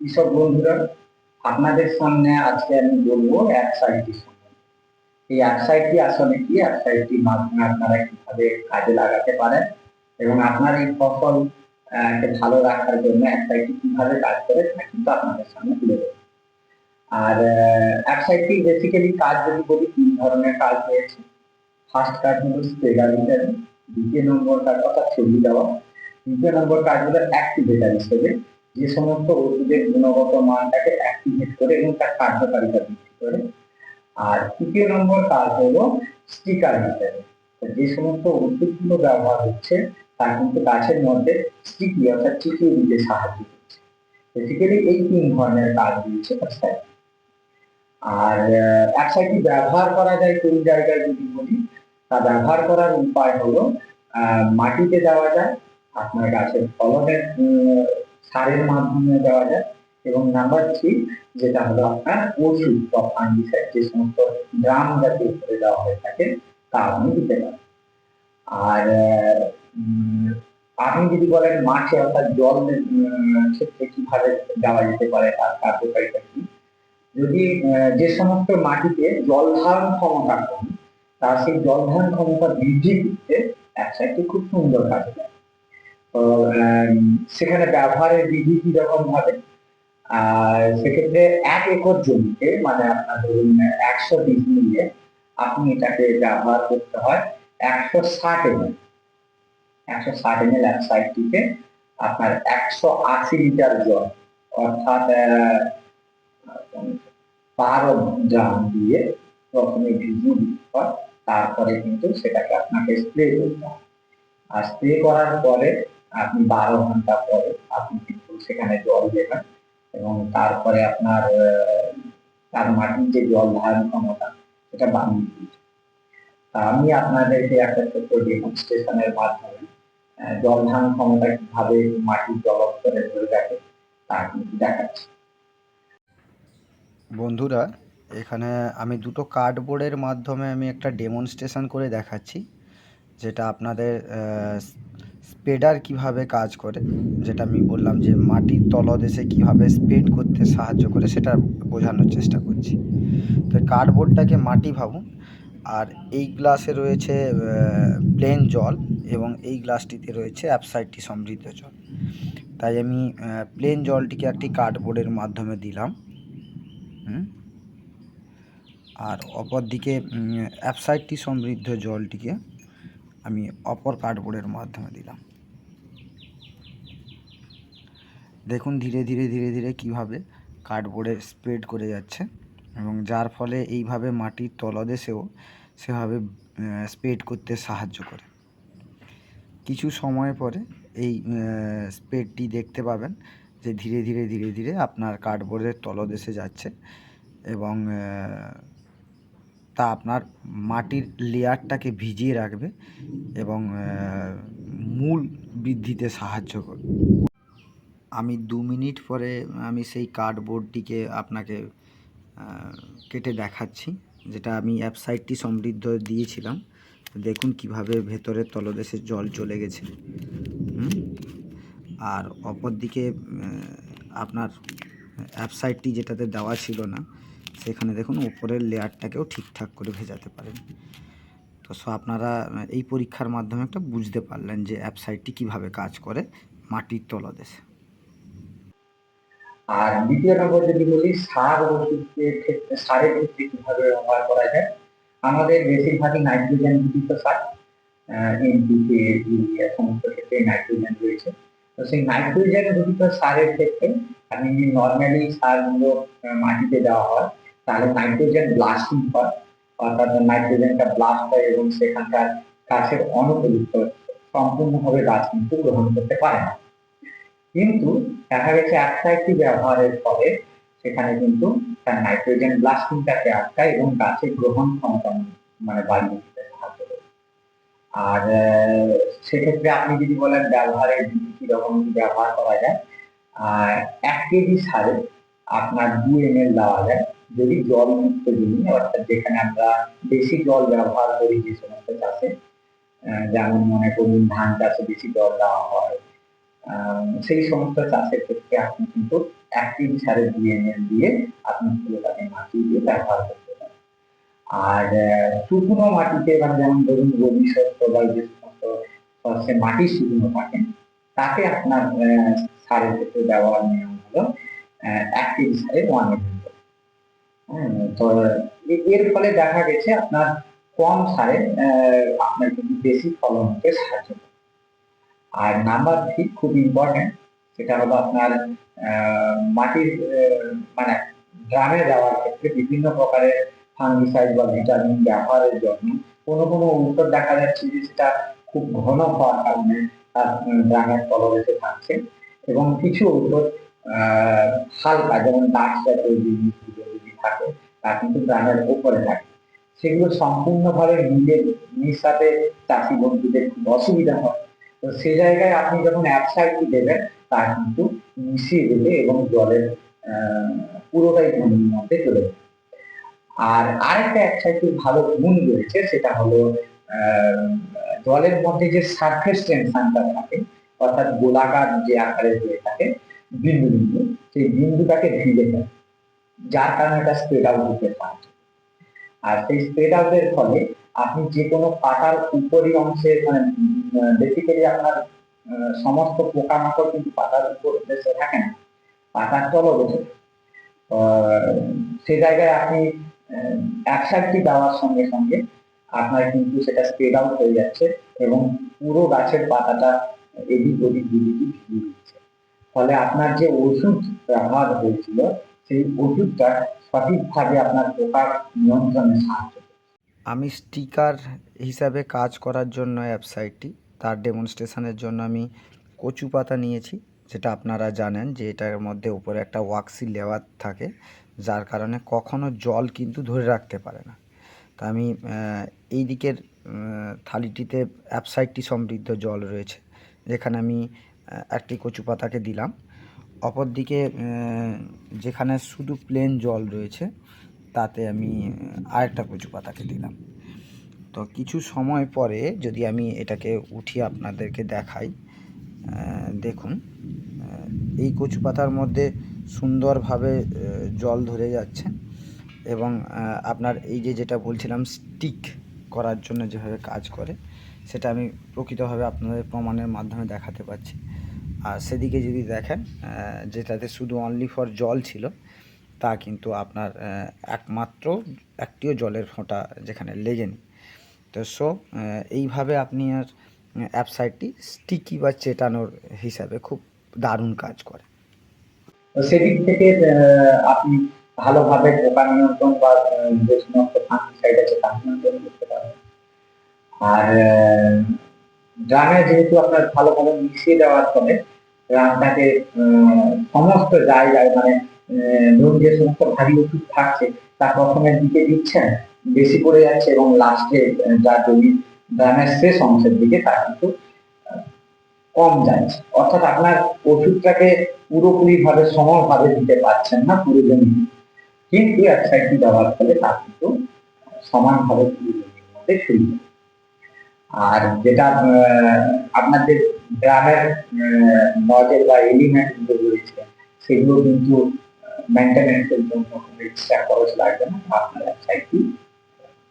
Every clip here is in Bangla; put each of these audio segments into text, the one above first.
কৃষক বন্ধুরা, আপনাদের সামনে আজকে আমি বলব এই আসলে কি? মাধ্যমে আপনারা কীভাবে কাজে লাগাতে পারেন এবং আপনার এই ফসল ভালো রাখার জন্য কীভাবে কাজ করে তা কিন্তু আপনাদের সামনে তুলে দেবো আর এক সাইডটি বেসিক্যালি কাজ যদি বলি, তিন ধরনের কাজ রয়েছে। ফার্স্ট কাজ হলো স্প্রেডার দ্বিতীয় নম্বর কাজ অর্থাৎ ছবি দেওয়া। তৃতীয় নম্বর কাজ হলো অ্যাক্টিভেটার হিসেবে। যে সমস্ত ওষুধের গুণগত মানটাকে অ্যাক্টিভেট করে এবং তার কার্যকারিতা বৃদ্ধি করে। আর তৃতীয় নম্বর কাজ হলো স্টিকার হিসেবে যে সমস্ত ওষুধগুলো ব্যবহার হচ্ছে তা কিন্তু গাছের মধ্যে স্টিকি অর্থাৎ চিকিয়ে দিতে সাহায্য করছে। বেসিক্যালি এই তিন ধরনের কাজ দিয়েছে ওয়েবসাইট আর ওয়েবসাইটটি ব্যবহার করা যায় কোন জায়গায় যদি বলি, তা ব্যবহার করার উপায় হলো মাটিতে দেওয়া যায়, আপনার গাছের ফলনের সারের মাধ্যমে দেওয়া যায়। এবং নাম্বার থ্রি যেটা হলো আপনার ওষুধ বা ফাঙ্গিসাইড যে সমস্ত ড্রাম জাতীয় করে দেওয়া হয়ে থাকে, তা আপনি দিতে পারেন। আর আপনি যদি বলেন মাঠে অর্থাৎ জল ক্ষেত্রে কীভাবে দেওয়া যেতে পারে তার কার্যকারিতা কি? যদি যে সমস্ত মাটিতে জল ধারণ ক্ষমতা কম তার সেই জল ধারণ ক্ষমতা বৃদ্ধি করতে একসাথে খুব সুন্দর কাজ দেয় সেখানে ব্যবহারের বিধি কি রকম ভাবে আর সেক্ষেত্রে এক একর জমিতে মানে আপনার ধরুন একশো বিঘ মিলিয়ে আপনি এটাকে ব্যবহার করতে হয় একশো ষাট এমএল একশো ষাট এমএল এক সাইডটিতে আপনার একশো আশি লিটার জল, অর্থাৎ বারো ড্রাম দিয়ে প্রথমে দিতে হয়, তারপরে কিন্তু সেটাকে আপনাকে স্প্রে করতে হয়। আর স্প্রে করার পরে আপনি বারো ঘণ্টা পরে আপনি কিন্তু সেখানে জল দেবেন এবং তারপরে আপনার তার মাটির যে জল ধারণ ক্ষমতা, সেটা বাড়িয়ে দিয়েছে তা আমি আপনাদেরকে একটা ছোট্ট ডেমনস্ট্রেশনের মাধ্যমে জল ধারণ ক্ষমতা কীভাবে মাটির জলস্তরে ধরে রাখে, তা কিন্তু দেখাচ্ছি। বন্ধুরা, এখানে আমি দুটো কার্ডবোর্ডের মাধ্যমে আমি একটা ডেমনস্ট্রেশন করে দেখাচ্ছি, যেটা আপনাদের স্প্রেডার কীভাবে কাজ করে, যেটা আমি বললাম যে মাটির তলদেশে কীভাবে স্প্রেড করতে সাহায্য করে, সেটা বোঝানোর চেষ্টা করছি। তো কার্ডবোর্ডটাকে মাটি ভাবুন, আর এই গ্লাসে রয়েছে প্লেন জল এবং এই গ্লাসটিতে রয়েছে অ্যাপসাইডটি সমৃদ্ধ জল। তাই আমি প্লেন জলটিকে একটি কার্ডবোর্ডের মাধ্যমে দিলাম। আর অপর দিকে অ্যাপসাইডটি সমৃদ্ধ জলটিকে আমি অপর কার্ডবোর্ডের মাধ্যমে দিলাম। দেখুন ধীরে ধীরে ধীরে ধীরে কীভাবে কার্ডবোর্ডে স্প্রেড করে যাচ্ছে এবং যার ফলে এইভাবে মাটির তলদেশেও সেভাবে স্প্রেড করতে সাহায্য করে। কিছু সময় পরে এই স্প্রেডটি দেখতে পাবেন যে ধীরে ধীরে ধীরে ধীরে আপনার কার্ডবোর্ডের তলদেশে যাচ্ছে এবং তা আপনার মাটির লেয়ারটাকে ভিজিয়ে রাখবে এবং মূল বৃদ্ধিতে সাহায্য করবে। আমি দু মিনিট পরে আমি সেই কার্ডবোর্ডটিকে আপনাকে কেটে দেখাচ্ছি, যেটা আমি অ্যাপসাইডটি সমৃদ্ধ দিয়েছিলাম। দেখুন কীভাবে ভেতরের তলদেশে জল চলে গেছে। আর অপর দিকে আপনার অ্যাপসাইডটি যেটাতে দেওয়া ছিল না সেখানে দেখুন উপরের লেয়ারটাকেও ঠিকঠাক করে ভেজাতে পারেন। তো সো আপনারা, এই পরীক্ষার মাধ্যমে একটা বুঝতে পারলেন যে অ্যাপসাইডটি কীভাবে কাজ করে মাটির তলদেশে। আর দ্বিতীয় নম্বর যদি বলি, সার ওষুধের ক্ষেত্রে, সারের ক্ষেত্রে কীভাবে ব্যবহার করা যায়? আমাদের বেশিরভাগই নাইট্রোজেন ভিত্তিক সার এনপিকে ইউরিয়া সমস্ত ক্ষেত্রে নাইট্রোজেন রয়েছে। তো সেই নাইট্রোজেন ভিত্তিক সারের ক্ষেত্রে যদি নর্মালি সারগুলো মাটিতে দেওয়া হয় তাহলে নাইট্রোজেন ব্লাস্টিং হয়, অর্থাৎ নাইট্রোজেনটা ব্লাস্ট হয় এবং সেখানকার গাছের অনুপযুক্ত সম্পূর্ণভাবে গাছ কিন্তু গ্রহণ করতে পারে না। কিন্তু দেখা গেছে একটা একটি ব্যবহারের ফলে সেখানে কিন্তু তার নাইট্রোজেন ব্লাস্টিংটাকে আটকায় এবং গাছের গ্রহণ ক্ষমতা মানে বাড়িয়ে দিতে সাহায্য করে। আর সেক্ষেত্রে আপনি যদি বলেন ব্যবহারের কি রকম ব্যবহার করা যায় এক কেজি সারে আপনার দু এম এল দেওয়া যায়, যদি জল মুক্ত জমি অর্থাৎ যেখানে আমরা বেশি জল ব্যবহার করি যে সমস্ত চাষে যেমন মনে করুন ধান চাষে বেশি জল দেওয়া হয় সেই সমস্ত চাষের ক্ষেত্রে আপনি কিন্তু অ্যাক্টিভ সারের ডিএনএ দিয়ে আপনি পুরোটাকে মাটি দিয়ে ব্যবহার করতে পারেন। আর শুকনো মাটিতে মানে যেমন ধরুন রবি শস্য বা যে সমস্ত মাটি শুকনো থাকে তাকে আপনার সারের ক্ষেত্রে ব্যবহার নিয়ম হলো। অ্যাক্টিভ সারের ওয়ান তো এর ফলে দেখা গেছে আপনার কম সারে আপনার কিন্তু বেশি ফলন হতে সাহায্য করে। আর নাম্বার থ্রি খুব ইম্পর্টেন্ট সেটা হলো আপনার মাটির মানে ড্রামে দেওয়ার ক্ষেত্রে বিভিন্ন প্রকারের ফাঙ্গিসাইড বা ভিটামিন ব্যবহারের জন্য কোনো কোনো ঔষধ দেখা যাচ্ছে যে সেটা খুব ঘন হওয়ার কারণে তার ড্রামের তলদেশে থাকছে। এবং কিছু আহ, হালকা যেমন জাতীয় জিনিসগুলো যদি থাকে, তা কিন্তু ড্রামের উপরে থাকে। সেগুলো সম্পূর্ণভাবে মিলে মিশাতে চাষি বন্ধুদের খুব অসুবিধা হয়। তো সে জায়গায় আপনি যখন অ্যাপসাইডটি দেবেন, তা কিন্তু মিশিয়ে দেবে এবং জলের পুরোটাই জমির মধ্যে চলে যাবে। আর আরেকটা অ্যাপসাইডটির ভালো গুণ রয়েছে, সেটা হলো জলের মধ্যে যে সারফেস টেনশনটা থাকে, অর্থাৎ গোলাকার যে আকারে হয়ে থাকে বিন্দু বিন্দু সেই বিন্দুটাকে ভিজে দেয় যার কারণে এটা স্প্রেড আউট হতে পারে। আর সেই স্প্রেড আউটের ফলে আপনি যে কোনো পাতার উপরি অংশে মানে বেসিক্যালি আপনার সমস্ত পোকামাকড় কিন্তু পাতার উপর দেশে থাকে না। পাতার তলও বসে সে জায়গায় আপনি একসাথে দেওয়ার সঙ্গে সঙ্গে আপনার কিন্তু সেটা স্প্রেড আউট হয়ে যাচ্ছে এবং পুরো গাছের পাতাটা এদিক ওদিক দুদিকে ভিজিয়ে দিচ্ছে। ফলে আপনার যে ওষুধ ব্যবহার হয়েছিল, সেই ওষুধটা সঠিকভাবে আপনার পোকার নিয়ন্ত্রণে সাহায্য আমি স্টিকার হিসাবে কাজ করার জন্য ওয়েবসাইটটি, তার ডেমনস্ট্রেশনের জন্য আমি কচু পাতা নিয়েছি, যেটা আপনারা জানেন যে এটার মধ্যে উপরে একটা ওয়াক্সি লেওয়ার থাকে, যার কারণে কখনো জল কিন্তু ধরে রাখতে পারে না। তা আমি এই দিকের থালিটিতে অ্যাপসাইটটি সমৃদ্ধ জল রয়েছে, যেখানে আমি একটি কচু পাতাকে দিলাম। অপরদিকে যেখানে শুধু প্লেন জল রয়েছে, তাতে আমি আরেকটা কচু পাতাকে দিলাম। তো কিছু সময় পরে যদি আমি এটাকে উঠিয়ে আপনাদেরকে দেখাই দেখুন এই কচু পাতার মধ্যে সুন্দরভাবে জল ধরে যাচ্ছে এবং আপনার এই যে যেটা বলছিলাম স্টিক করার জন্য যেভাবে কাজ করে, সেটা আমি প্রকৃতভাবে আপনাদের প্রমাণের মাধ্যমে দেখাতে পারছি। আর সেদিকে যদি দেখেন যেটাতে শুধু অনলি ফর জল ছিল, তা কিন্তু আপনার একমাত্র একটিও জলের ফোঁটা যেখানে লেগেনি। তো সো এইভাবে আপনি আর অ্যাপসাইটটি স্টিকি বা চেটানোর হিসাবে খুব দারুণ কাজ করে। সেদিক থেকে আপনি ভালোভাবে পোকা নিয়ন্ত্রণ বা যে সমস্ত ফাঙ্গিসাইড আছে তা নিয়ন্ত্রণ করতে পারবেন আর ড্রামে যেহেতু আপনার ভালোভাবে মিশিয়ে দেওয়ার ফলে ড্রামটাকে আহ, সমস্ত জায়গায় মানে ধরুন যে সমস্ত ভারী ওষুধ থাকছে তা প্রথমের দিকে দিচ্ছেন বেশি পড়ে যাচ্ছে এবং লাস্টে যা জমি ড্রামের শেষ অংশের দিকে তা কিন্তু কম যাচ্ছে। অর্থাৎ আপনার ওষুধটাকে পুরোপুরি ভাবে সমভাবে দিতে পারছেন না পুরো জমি। কিন্তু এক সাইডটি ব্যবহার ফলে তা কিন্তু সমানভাবে মধ্যে ছড়িয়ে আর যেটা আপনাদের গ্রামের নজেল বা এলিমেন্ট রয়েছে, সেগুলো কিন্তু মেনটেন্যান্সের জন্য কোনো এক্সট্রা খরচ লাগবে না আপনার এক সাইডটি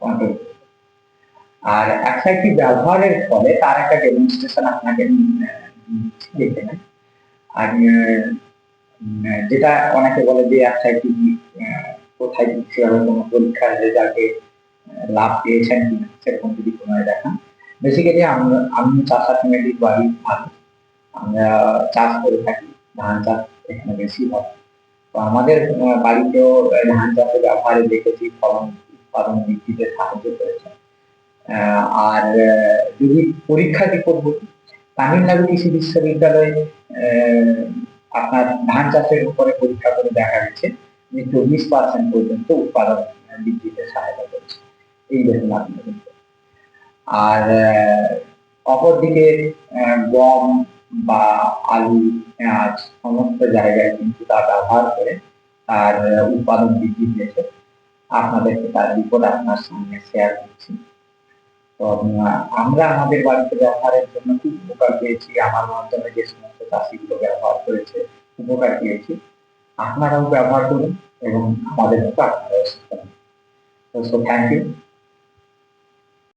কন্ট্রোল আর এক সাইডটি ব্যবহারের ফলে তার একটা ডেমনস্ট্রেশন আপনাকে দেখে নেন আর যেটা অনেকে বলে যে এক সাইডটি কোথায় দিচ্ছে আবার কোনো পরীক্ষার রেজাল্টে লাভ পেয়েছেন কিনা, সেরকম যদি কোনো দেখান। বেসিক্যালি আমরা আমি চাষা ফ্যামিলির বাড়ি ভালো। আমরা চাষ করে থাকি, ধান চাষ এখানে বেশি হয়। তো আমাদের বাড়িতেও ধান চাষে ব্যবহারে দেখেছি, ফলন উৎপাদন বৃদ্ধিতে সাহায্য করেছে। আর যদি পরীক্ষা কি করব? তামিলনাড়ু কৃষি বিশ্ববিদ্যালয়ে আপনার ধান চাষের উপরে পরীক্ষা করে দেখা গেছে। চল্লিশ পার্সেন্ট পর্যন্ত উৎপাদন বৃদ্ধিতে সহায়তা করেছে। এই দেখুন আপনাদের আর অপরদিকে গম বা আলু, পেঁয়াজ সমস্ত জায়গায় কিন্তু তা ব্যবহার করে তার উৎপাদন বৃদ্ধি পেয়েছে। আপনাদেরকে তার রিপোর্ট আপনার সঙ্গে শেয়ার করছি। তো আমরা আমাদের বাড়িতে ব্যবহারের জন্য খুব উপকার পেয়েছি। আমার মাধ্যমে যে সমস্ত চাষিগুলো ব্যবহার করেছে, উপকার পেয়েছি। আপনারাও ব্যবহার করুন এবং আমাদের আপনারাও থ্যাংক ইউ